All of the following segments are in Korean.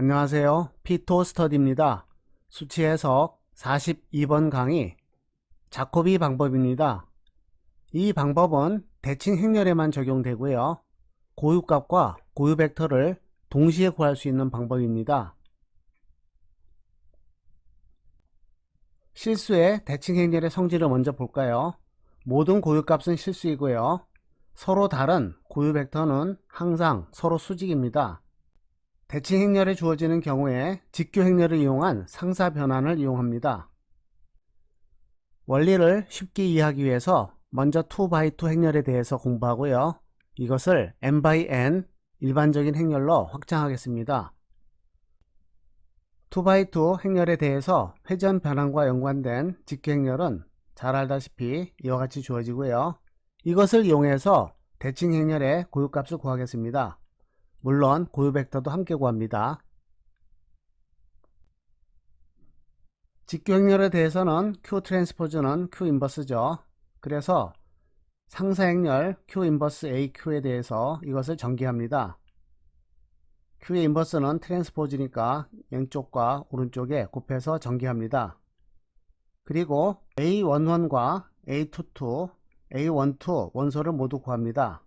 안녕하세요. 피토 스터디입니다. 수치 해석 42번 강의 자코비 방법입니다. 이 방법은 대칭 행렬에만 적용되고요. 고유값과 고유 벡터를 동시에 구할 수 있는 방법입니다. 실수의 대칭 행렬의 성질을 먼저 볼까요? 모든 고유값은 실수이고요. 서로 다른 고유 벡터는 항상 서로 수직입니다. 대칭 행렬에 주어지는 경우에 직교 행렬을 이용한 상사 변환을 이용합니다. 원리를 쉽게 이해하기 위해서 먼저 2x2 행렬에 대해서 공부하고요. 이것을 n/n 일반적인 행렬로 확장하겠습니다. 2x2 행렬에 대해서 회전 변환과 연관된 직교 행렬은 잘 알다시피 이와 같이 주어지고요. 이것을 이용해서 대칭 행렬의 고유값을 구하겠습니다. 물론 고유 벡터도 함께 구합니다. 직교 행렬에 대해서는 Q 트랜스포즈는 Q 인버스죠. 그래서 상사 행렬 Q 인버스 AQ에 대해서 이것을 전개합니다. Q의 인버스는 트랜스포즈니까 왼쪽과 오른쪽에 곱해서 전개합니다. 그리고 A11과 A22, A12 원소를 모두 구합니다.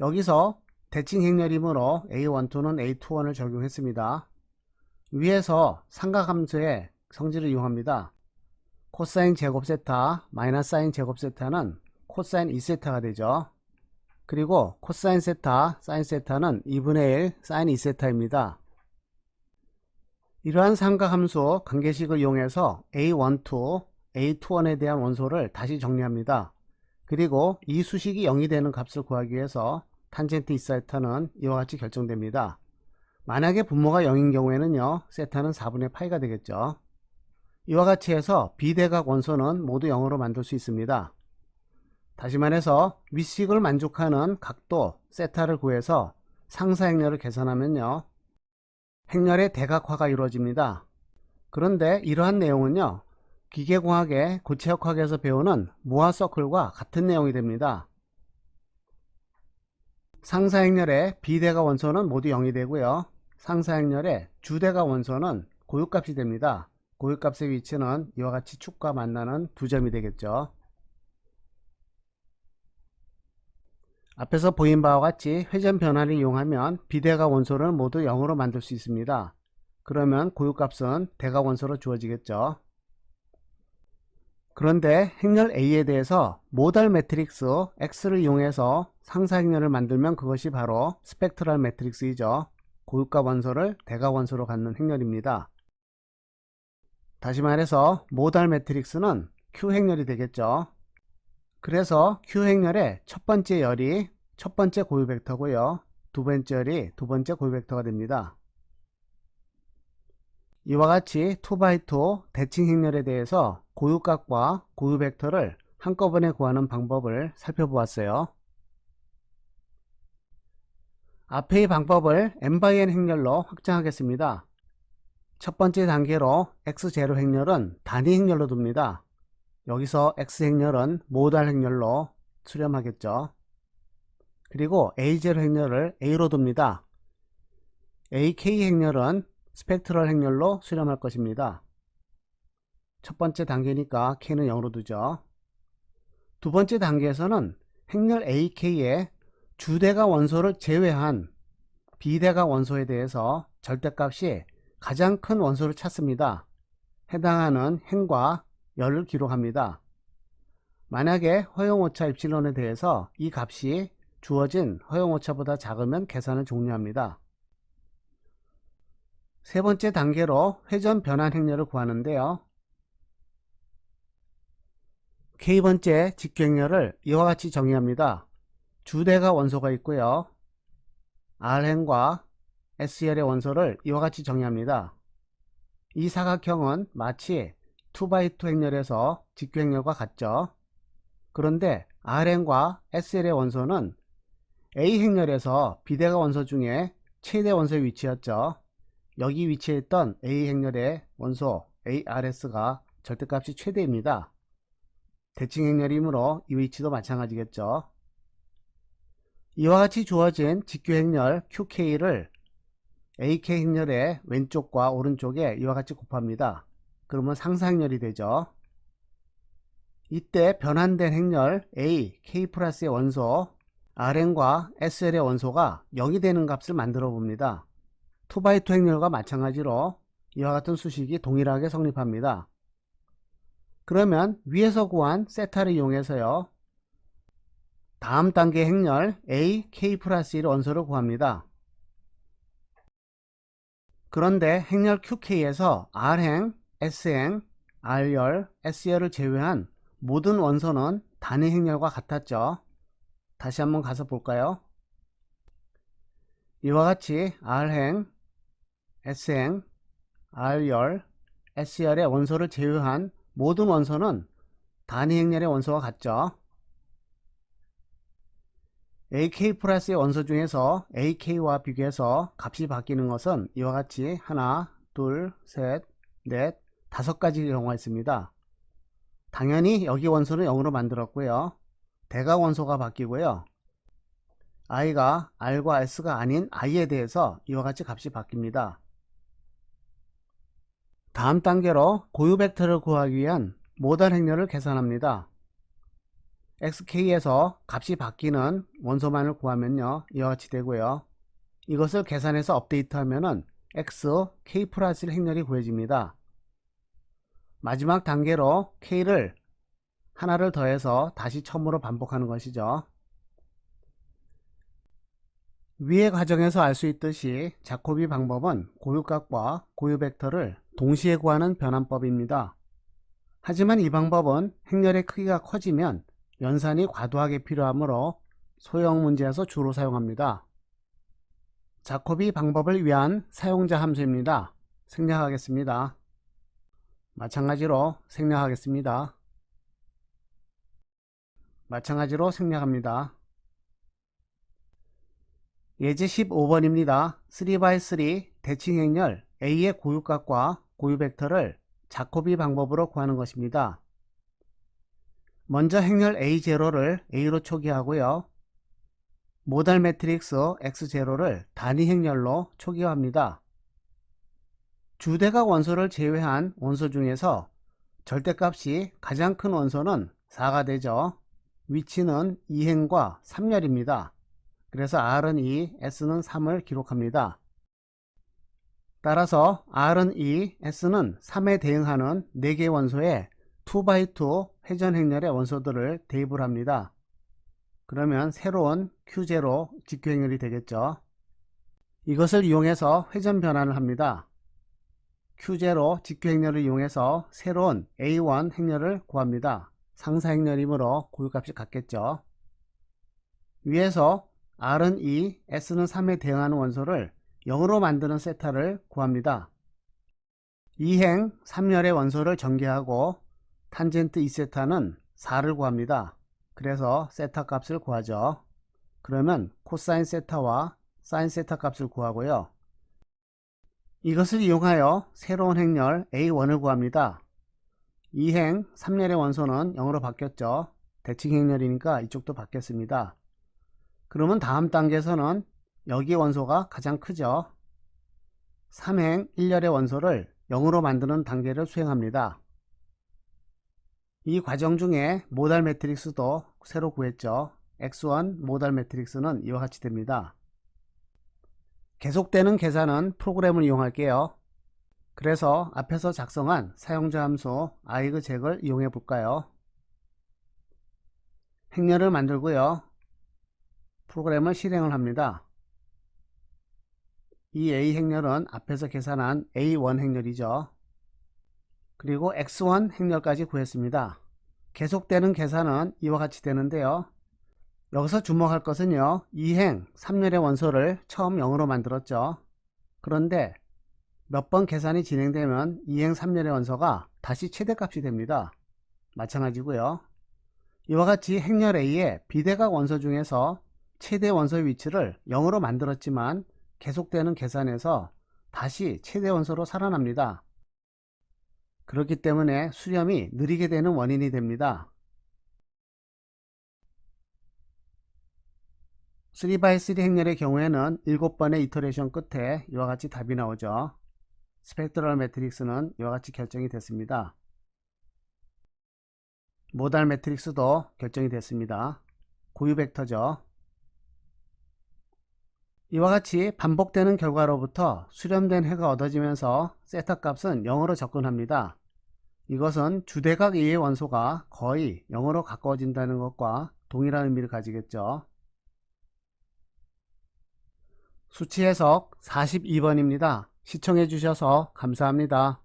여기서 대칭 행렬이므로 A12는 A21을 적용했습니다. 위에서 삼각함수의 성질을 이용합니다. 코사인 제곱 세타 마이너스 사인 제곱 세타는 코사인 2세타가 되죠. 그리고 코사인 세타, 사인 세타는 2분의 1 사인 2세타입니다. 이러한 삼각함수 관계식을 이용해서 A12, A21에 대한 원소를 다시 정리합니다. 그리고 이 수식이 0이 되는 값을 구하기 위해서 탄젠트 2세타는 이와 같이 결정됩니다. 만약에 분모가 0인 경우에는요, 세타는 4분의 파이가 되겠죠. 이와 같이 해서 비대각 원소는 모두 0으로 만들 수 있습니다. 다시 말해서 윗식을 만족하는 각도 세타를 구해서 상사 행렬을 계산하면요, 행렬의 대각화가 이루어집니다. 그런데 이러한 내용은요, 기계공학의 고체역학에서 배우는 모아 서클과 같은 내용이 됩니다. 상사행렬의 비대가 원소는 모두 0이 되고요. 상사행렬의 주대가 원소는 고유값이 됩니다. 고유값의 위치는 이와 같이 축과 만나는 두 점이 되겠죠. 앞에서 보인 바와 같이 회전 변화를 이용하면 비대가 원소를 모두 0으로 만들 수 있습니다. 그러면 고유값은 대가 원소로 주어지겠죠. 그런데 행렬 A에 대해서 모달 매트릭스 X를 이용해서 상사 행렬을 만들면 그것이 바로 스펙트럴 매트릭스이죠. 고유값 원소를 대가 원소로 갖는 행렬입니다. 다시 말해서 모달 매트릭스는 Q 행렬이 되겠죠. 그래서 Q 행렬의 첫 번째 열이 첫 번째 고유 벡터고요. 두 번째 열이 두 번째 고유 벡터가 됩니다. 이와 같이 2x2 대칭 행렬에 대해서 고유값과 고유 벡터를 한꺼번에 구하는 방법을 살펴보았어요. 앞의 방법을 n/n 행렬로 확장하겠습니다. 첫 번째 단계로 x0 행렬은 단위 행렬로 둡니다. 여기서 x 행렬은 모달 행렬로 수렴하겠죠. 그리고 a0 행렬을 a로 둡니다. ak 행렬은 스펙트럴 행렬로 수렴할 것입니다. 첫 번째 단계니까 k는 0으로 두죠. 두 번째 단계에서는 행렬 ak의 주대가 원소를 제외한 비대가 원소에 대해서 절대값이 가장 큰 원소를 찾습니다. 해당하는 행과 열을 기록합니다. 만약에 허용오차 입실론에 대해서 이 값이 주어진 허용오차보다 작으면 계산을 종료합니다. 세 번째 단계로 회전 변환 행렬을 구하는데요. K번째 직교 행렬을 이와 같이 정의합니다. 주대가 원소가 있고요. R행과 SL의 원소를 이와 같이 정의합니다. 이 사각형은 마치 2x2 행렬에서 직교 행렬과 같죠. 그런데 R행과 SL의 원소는 A 행렬에서 비대가 원소 중에 최대 원소의 위치였죠. 여기 위치했던 A 행렬의 원소 ARS가 절대값이 최대입니다. 대칭 행렬이므로 이 위치도 마찬가지겠죠. 이와 같이 주어진 직교 행렬 QK를 AK 행렬의 왼쪽과 오른쪽에 이와 같이 곱합니다. 그러면 상사 행렬이 되죠. 이때 변환된 행렬 A, K 플러스의 원소 Rn과 SL의 원소가 0이 되는 값을 만들어 봅니다. 2x2 행렬과 마찬가지로 이와 같은 수식이 동일하게 성립합니다. 그러면 위에서 구한 세타를 이용해서요. 다음 단계 행렬 A, K 플러스 1 원소를 구합니다. 그런데 행렬 QK에서 R행, S행, R열, S열을 제외한 모든 원소는 단위 행렬과 같았죠. 다시 한번 가서 볼까요? 이와 같이 R행, S행, R열, S열의 원소를 제외한 모든 원소는 단위 행렬의 원소와 같죠. AK 플러스의 원소 중에서 AK와 비교해서 값이 바뀌는 것은 이와 같이 하나, 둘, 셋, 넷, 다섯 가지 경우가 있습니다. 당연히 여기 원소는 0으로 만들었고요. 대가 원소가 바뀌고요. i가 r과 s가 아닌 i에 대해서 이와 같이 값이 바뀝니다. 다음 단계로 고유 벡터를 구하기 위한 모달 행렬을 계산합니다. xk에서 값이 바뀌는 원소만을 구하면요. 이와 같이 되고요. 이것을 계산해서 업데이트하면은 x, k 플러스 1 행렬이 구해집니다. 마지막 단계로 k를 하나를 더해서 다시 처음으로 반복하는 것이죠. 위의 과정에서 알 수 있듯이 자코비 방법은 고유값과 고유 벡터를 동시에 구하는 변환법입니다. 하지만 이 방법은 행렬의 크기가 커지면 연산이 과도하게 필요하므로 소형 문제에서 주로 사용합니다. 자코비 방법을 위한 사용자 함수입니다. 생략하겠습니다. 마찬가지로 생략하겠습니다. 마찬가지로 생략합니다. 예제 15번입니다. 3x3 대칭 행렬 A의 고유값과 고유 벡터를 자코비 방법으로 구하는 것입니다. 먼저 행렬 A0를 A로 초기하고요. 모달 매트릭스 X0를 단위 행렬로 초기화합니다. 주대각 원소를 제외한 원소 중에서 절대값이 가장 큰 원소는 4가 되죠. 위치는 2행과 3열입니다. 그래서 R은 2, S는 3을 기록합니다. 따라서 R은 2, S는 3에 대응하는 4개의 원소에 2x2 회전 행렬의 원소들을 대입을 합니다. 그러면 새로운 Q0 직교 행렬이 되겠죠. 이것을 이용해서 회전 변환을 합니다. Q0 직교 행렬을 이용해서 새로운 A1 행렬을 구합니다. 상사 행렬이므로 고유값이 같겠죠. 위에서 R은 2, S는 3에 대응하는 원소를 0으로 만드는 세타를 구합니다. 2행 3열의 원소를 전개하고 탄젠트 2세타는 4를 구합니다. 그래서 세타 값을 구하죠. 그러면 코사인 세타와 사인 세타 값을 구하고요. 이것을 이용하여 새로운 행렬 A1을 구합니다. 2행 3열의 원소는 0으로 바뀌었죠. 대칭 행렬이니까 이쪽도 바뀌었습니다. 그러면 다음 단계에서는 여기 원소가 가장 크죠. 3행 1열의 원소를 0으로 만드는 단계를 수행합니다. 이 과정 중에 모달 매트릭스도 새로 구했죠. X1 모달 매트릭스는 이와 같이 됩니다. 계속되는 계산은 프로그램을 이용할게요. 그래서 앞에서 작성한 사용자 함수 aig잭을 이용해 볼까요? 행렬을 만들고요. 프로그램을 실행을 합니다. 이 A 행렬은 앞에서 계산한 A1 행렬이죠. 그리고 X1 행렬까지 구했습니다. 계속되는 계산은 이와 같이 되는데요. 여기서 주목할 것은요. 2행 3열의 원소를 처음 0으로 만들었죠. 그런데 몇 번 계산이 진행되면 2행 3열의 원소가 다시 최대값이 됩니다. 마찬가지고요. 이와 같이 행렬 A의 비대각 원소 중에서 최대 원소의 위치를 0으로 만들었지만 계속되는 계산에서 다시 최대 원소로 살아납니다. 그렇기 때문에 수렴이 느리게 되는 원인이 됩니다. 3x3 행렬의 경우에는 7번의 이터레이션 끝에 이와 같이 답이 나오죠. 스펙트럴 매트릭스는 이와 같이 결정이 됐습니다. 모달 매트릭스도 결정이 됐습니다. 고유 벡터죠. 이와 같이 반복되는 결과로부터 수렴된 해가 얻어지면서 세타 값은 0으로 접근합니다. 이것은 주대각 A의 원소가 거의 0으로 가까워진다는 것과 동일한 의미를 가지겠죠. 수치 해석 42번입니다. 시청해 주셔서 감사합니다.